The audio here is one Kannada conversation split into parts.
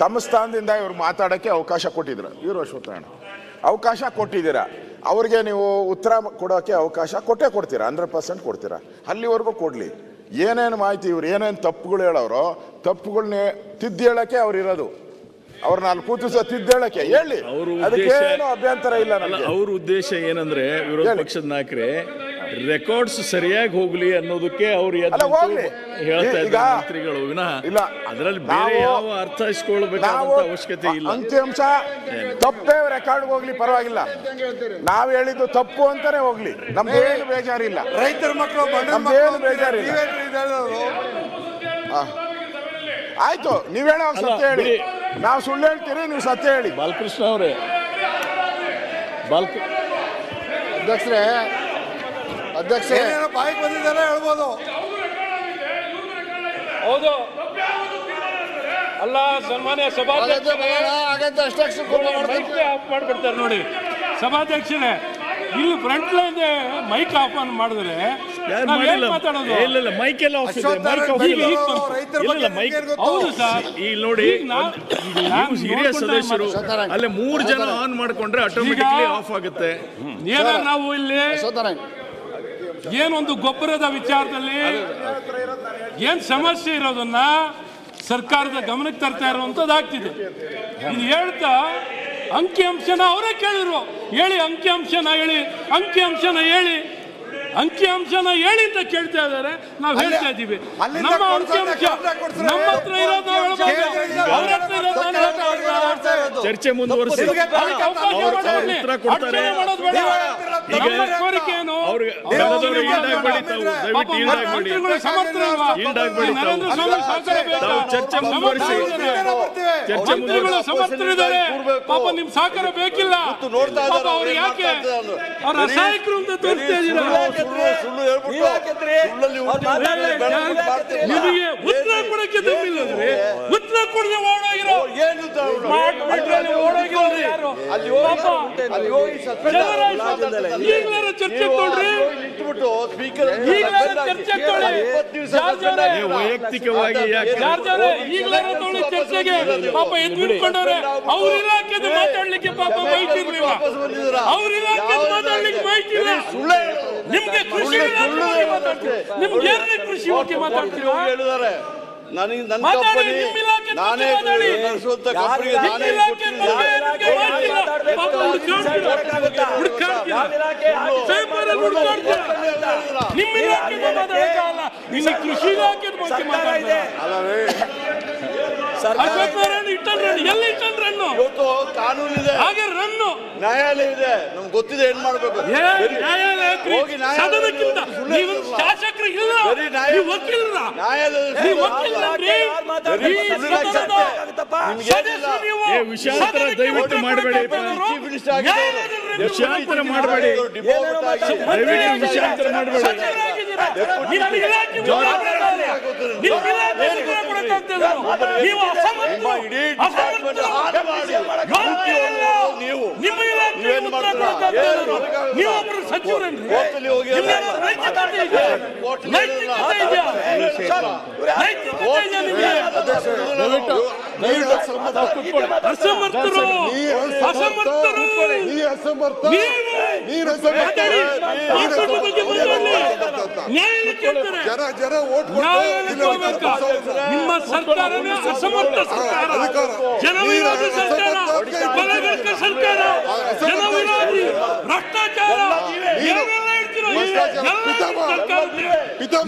ತಮ್ಮ ಸ್ಥಾನದಿಂದ ಇವ್ರು ಮಾತಾಡೋಕ್ಕೆ ಅವಕಾಶ ಕೊಟ್ಟಿದ್ರು. ಇವರು ಅಶ್ವತ್ಥನಾರಾಯಣ. ಅವಕಾಶ ಕೊಟ್ಟಿದ್ದೀರಾ? ಅವ್ರಿಗೆ ನೀವು ಉತ್ತರ ಕೊಡೋಕ್ಕೆ ಅವಕಾಶ ಕೊಟ್ಟೇ ಕೊಡ್ತೀರಾ? ಹಂಡ್ರೆಡ್ ಪರ್ಸೆಂಟ್ ಕೊಡ್ತೀರಾ? ಅಲ್ಲಿವರೆಗೂ ಕೊಡಲಿ. ಏನೇನು ಮಾಹಿತಿ ಇವ್ರು ಏನೇನು ತಪ್ಪುಗಳು ಹೇಳೋರೋ ತಪ್ಪುಗಳನ್ನೇ ತಿದ್ದೇಳಕ್ಕೆ ಅವ್ರು ಇರೋದು. ನಾಲ್ಕು ಅಲ್ಲಿ ಕೂತು ಸಹ ಹೇಳಕ್ಕೆ. ಹೇಳಿ. ಅದಕ್ಕೇನು ಅಭ್ಯಂತರ ಇಲ್ಲ ಅವ್ರ ಉದ್ದೇಶ ಏನಂದ್ರೆ ವಿರೋಧ. ಪಕ್ಷದ ನಾಯಕರೇ ರೆಕಾರ್ಡ್ಸ್ ಸರಿಯಾಗಿ ಹೋಗ್ಲಿ ಅನ್ನೋದಕ್ಕೆ ಅವ್ರು. ಹೇಳ್ತಾ ಇದ್ದಾರೆ ಮಂತ್ರಿಗಳು. ವಿನಃ ಇಲ್ಲ. ಅದರಲ್ಲಿ ಬೇರೆ ಯಾವ ಅರ್ಥೈಸ್ಕೊಳ್ಬೇಕಾದಂತ ನಾವು ಅವಶ್ಯಕತೆ ಇಲ್ಲ. ಅಂಕಿಅಂಶ ತಪ್ಪೇ ರೆಕಾರ್ಡ್ ಹೋಗ್ಲಿ ಪರವಾಗಿಲ್ಲ. ನಾವು ಹೇಳಿದ್ದು ತಪ್ಪು ಅಂತಾನೆ ಹೋಗ್ಲಿ. ನಮ್ದೇನು ಬೇಜಾರಿಲ್ಲ. ರೈತರ ಮಕ್ಕಳು ಏನು ನಮ್ದೇನು ಬೇಜಾರಿಲ್ಲ. ಆಯ್ತು ನೀವ್ ಹೇಳ ಸತ್ಯ ಹೇಳಿ. ನಾವು ಸುಳ್ಳು ಹೇಳ್ತೀರಿ ನೀವು ಸತ್ಯ ಹೇಳಿ. ಬಾಲಕೃಷ್ಣ ಅವರೇ. ಬಾಲಕೃಷ್ಣ ಅಧ್ಯಕ್ಷರೇ ಅಧ್ಯಕ್ಷರೇ ಏನೇನೋ ಬಾಯಿಗೆ ಬಂದಿದ್ದಾರೆ ಹೇಳ್ಬೋದು. ಹೌದು. ಅಲ್ಲ ಸನ್ಮಾನ್ಯ ಸಭಾಧ್ಯಕ್ಷರೇ ಆಫ್ ಮಾಡ್ಬಿಡ್ತಾರೆ ನೋಡಿ. ಸಭಾಧ್ಯಕ್ಷರೇ ಇಲ್ಲಿ front line mic off on ಮಾಡಿದ್ರೆ ಹೌದು ಸರ್. ಇಲ್ಲಿ ನೋಡಿ ಹಿರಿಯ ಸದಸ್ಯರು. ಅಲ್ಲೇ ಮೂರು ಜನ ಆನ್ ಮಾಡ್ಕೊಂಡ್ರೆ ಆಟೋಮೆಟಿಕ್ಲಿ ಆಫ್ ಆಗುತ್ತೆ. ಏನೋ ನಾವು ಇಲ್ಲಿ ಏನೊಂದು ಗೊಬ್ಬರದ ವಿಚಾರದಲ್ಲಿ ಏನ್ ಸಮಸ್ಯೆ ಇರೋದನ್ನ ಸರ್ಕಾರದ ಗಮನಕ್ಕೆ ತರ್ತಾ ಇರುವಂತದ್ದು ಆಗ್ತಿದೆ. ಇದು ಹೇಳ್ತಾ ಅಂಕಿಅಂಶನ ಅವರೇ ಕೇಳಿದ್ರು. ಹೇಳಿ ಅಂಕಿಅಂಶನ ಹೇಳಿ ಅಂಕಿಅಂಶನ ಹೇಳಿ ಅಂಕಿಅಂಶನ ಹೇಳಿ ಅಂತ ಕೇಳ್ತಾ ಇದ್ದಾರೆ. ನಾವು ಹೇಳ್ತಾ ಇದ್ದೀವಿ. ಅಲ್ಲಿಂದ ನಮ್ಮ ಅಂಕಿಅಂಶ ನಮ್ಮ ಹತ್ರ ಇರೋದು ನಾವು ಹೇಳ್ಬೋದು. ಅವ್ರ ಹತ್ರ ಇರೋದು ನಾನು ಹೇಳ್ಬೋದು. ಚರ್ಚೆ ಮುಂದುವರಿಸಿ. ಚರ್ಚೆ ಮುಂದುವರಿಸಿ. ಚರ್ಚೆ ಸಮರ್ಥರಿದ್ದಾರೆ. ಪಾಪ ನಿಮ್ ಸಹಕಾರ ಬೇಕಿಲ್ಲ? ನೋಡ್ತಾ ಅವ್ರು ಯಾಕೆ ಅವ್ರ ಅಸಹಾಯಕರು ಅಂತ ತೋರಿಸ್ತಾ ಇದ್ದೀರಾ? ನಿಮಗೆ ಉತ್ತರ ಕೊಡಕ್ಕೆ ಉತ್ತರ ಕೊಡದೆ ಓಡೋಗಿರೋ ಈಗ್ಲಾರ ಚರ್ಚೆ ಈಗ್ಲಾರ ವೈಯಕ್ತಿಕವಾಗಿ ತೊಳಿ ತೊಗೊಳ್ಳಿ ಚರ್ಚೆಗೆ. ಪಾಪ ಎದ್ದು ನಿಂತ್ಕೊಂಡವ್ರೆ. ಅವ್ರ ಇಲಾಖೆದ ಮಾತಾಡ್ಲಿಕ್ಕೆ ಪಾಪ ಬೈತಿರ್ಲಿಲ್ಲ ಅವ್ರ ಇಲಾಖೆದ ಮಾತಾಡ್ಲಿಕ್ಕೆ ಬೈತಿಲ್ಲ ನಿಮ್ಗೆ ಕೃಷಿ ಬಗ್ಗೆ ಮಾತಾಡ್ತೀವಿ. ನಿಮ್ಗೆ ಏನೇ ಕೃಷಿ ಬಗ್ಗೆ ಮಾತಾಡ್ತೀರಾ? ನನಗೆ ನನ್ನ ಕಂಪನಿ ನಾನೇ. ನಡೆಸುವಂತ ಕಂಪನಿಗೆ ನಿಮ್ಮ ನಾನೇ. ನಿಮ್ಮ ಇಲಾಖೆ ಕೃಷಿ ಅಲ್ಲವೇ ಇವತ್ತು ಕಾನೂನಿದೆ. ಹಾಗೆ ರನ್ನು. ನ್ಯಾಯಾಲಯ ಇದೆ. ನಮ್ಗೆ ಗೊತ್ತಿದೆ ಏನ್ ಮಾಡ್ಬೇಕು. ಹೋಗಿ ಶಾಸಕರು ಇಲ್ಲ. ವಕೀಲರ. ವಿಷಯಾಂತರ ದಯವಿಟ್ಟು ಮಾಡಬೇಡಿ. ವಿಷಯಾಂತರ ಮಾಡಬೇಡಿ ದಯವಿಟ್ಟು ವಿಷಯಾಂತರ ಮಾಡಬೇಡಿ. ನೀವು ಅಸಮರ್ಥ. ನಿಮ್ಮ ಇಡೀ ಡಿಪಾರ್ಟ್ಮೆಂಟ್ ಹಾಳು ಮಾಡಿ. ಯೋಗ್ಯ ಇಲ್ಲ. ನೀವು ನಿಮ್ಮ ಇಲಾಖೆ ನೀವೇನ್ ಉತ್ತರ ಮಾಡ್ತೀರಾ? ಕೊಡಕ್ಕಾಗ್ತದೆ. ಏನು ಕೊಡಕ್ಕಾಗಲ್ಲ? ನೀವು ಒಬ್ರು ಸಚಿವರೇನ್ರಿ? ಅಸಮರ್ಥರು. ಅಸಮರ್ಥರು? ನೀವು. ಜನ ಜನ ಓಟ್ ನಿಮ್ಮ ಸರ್ಕಾರನೇ ಅಸಮರ್ಥ ಸರ್ಕಾರ. ಜನವಿರೋಧಿ ಸರ್ಕಾರ. ಬಲಗರ್ಕ ಸರ್ಕಾರ. ಜನವಿರೋಧಿ. ಭ್ರಷ್ಟಾಚಾರ. ಏನೆಲ್ಲ ಹೇಳ್ತೀರೋ? ನಿಮ್ಮ ಸರ್ಕಾರಕ್ಕೆ.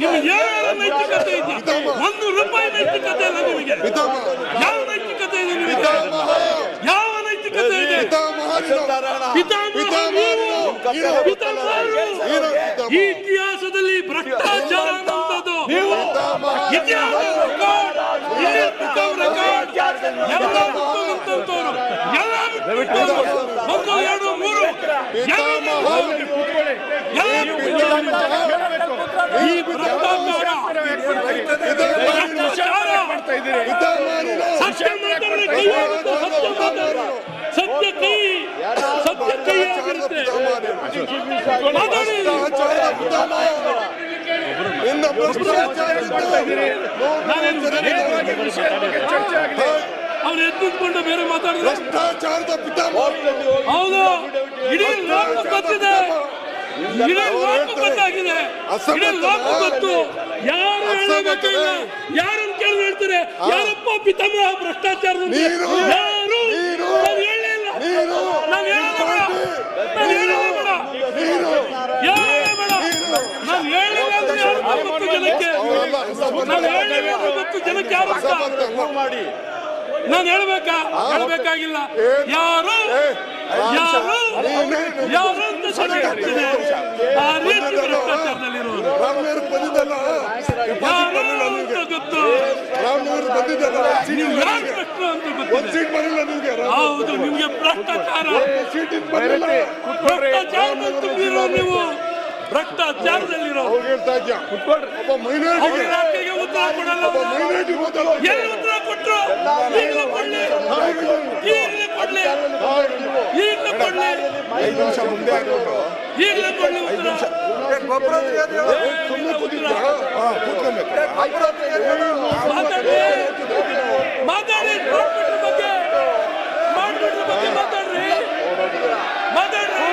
ನಿಮ್ಗೆ ಏನೆಲ್ಲ ನೈತಿಕತೆ ಇದೆ? ಒಂದು ರೂಪಾಯಿ ನೈತಿಕತೆ ಇಲ್ಲ ನಿಮಗೆ. ಯಾವ ನೈತಿಕತೆ ಇದೆ ನಿಮಗೆ? ಯಾವ ನೈತಿಕತೆ ಇದೆ? ಪಿತಾಮಹ. ಈ ಇತಿಹಾಸದಲ್ಲಿ ಭ್ರಷ್ಟಾಚಾರ. ಒಂದು ಎರಡು ಮೂರು. ಈ ಭ್ರಷ್ಟಾಚಾರ ಭ್ರಷ್ಟಾಚಾರ ಸತ್ಯ ಮಾತಾಡಲಿ ಕೈ ಆಗುತ್ತೆ, ಸತ್ಯ ಮಾತಾಡಲಿ. ಸತ್ಯ ಕೈ ಸತ್ಯ ಕೈ ಆಗಿರುತ್ತೆ ಮಾತಾಡಿ ನಾನೇನು ಅವ್ರು ಎದ್ದುಕೊಂಡು ಬೇರೆ ಮಾತಾಡಿದ್ರೆ ಭ್ರಷ್ಟಾಚಾರದ ಹೌದು ಇಡೀ ಲೋಕ ಗೊತ್ತಿದೆ ಇಡೀ ಲೋಕ ಗೊತ್ತಾಗಿದೆ ಇಡೀ ಲೋಕ ಗೊತ್ತು ಯಾರು ಹೇಳಬೇಕಿಲ್ಲ ಯಾರನ್ನು ಕೇಳಿ ಹೇಳ್ತಾರೆ ಯಾರಪ್ಪ ಪಿತಾಮಹ ಭ್ರಷ್ಟಾಚಾರದ. ಯಾರು ನೀನು. ಮಾಡಿ ನಾನು ಹೇಳ್ಬೇಕಾ ಹೇಳ್ಬೇಕಾಗಿಲ್ಲ ಯಾರು ಯಾರು ಯಾರು ರಾಮನಗರ ಬಂದಿದ್ದಲ್ಲ ರಾಮನಗರ ಬಂದಿದ್ದಲ್ಲ ಒಂದ್ ಸೀಟ್ ಬರಲ್ಲ ನಿಮ್ಗೆ ಹೌದು ನಿಮ್ಗೆ ಭ್ರಷ್ಟಾಚಾರ ಸೀಟ್ ಭ್ರಷ್ಟಾಚಾರದಲ್ಲಿ ತುಂಬಿರೋ ನೀವು ಭ್ರಷ್ಟಾಚಾರದಲ್ಲಿರೋ ಹೇಳ್ತಾ ಇದ್ಯಾ ಒಬ್ಬ ಮೈನಾರಿಟಿಗೆ ಉತ್ತರ ಕೊಡಲ್ಲ ಒಬ್ಬ ಮೈನಾರಿಟಿ ಮಾತಾಡೋ ಎಲ್ಲಿ ಉತ್ತರ ಕೊಟ್ರು ಈಗಲೇ ಕೊಡ್ಲಿ. ಈಗಲೇ ಕೊಡ್ಲಿ. ಈಗಲೇ ಕೊಡ್ಲಿ. ಐದು ನಿಮಿಷ ಮುಂದೆ ಆಗ್ಬಿಟ್ಟು ಈಗಲೇ ನಿಮಿಷ. ಸುಮ್ಮನೆ ಕೂತಿದ್ಯಾ? ಹಾ, ಕೂತ್ಕೊಬೇಕು ಮಾತಾಡಿ ಮಾತಾಡಿ ಮಾಡ್ಬಿಟ್ರ ಬಗ್ಗೆ. ಮಾಡ್ಬಿಟ್ರ ಬಗ್ಗೆ ಮಾತಾಡ್ರಿ. ಮಾತಾಡ್ರಿ.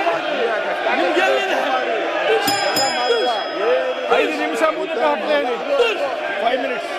ಐದು ನಿಮಿಷ ಮುಂದೆ. Five minutes.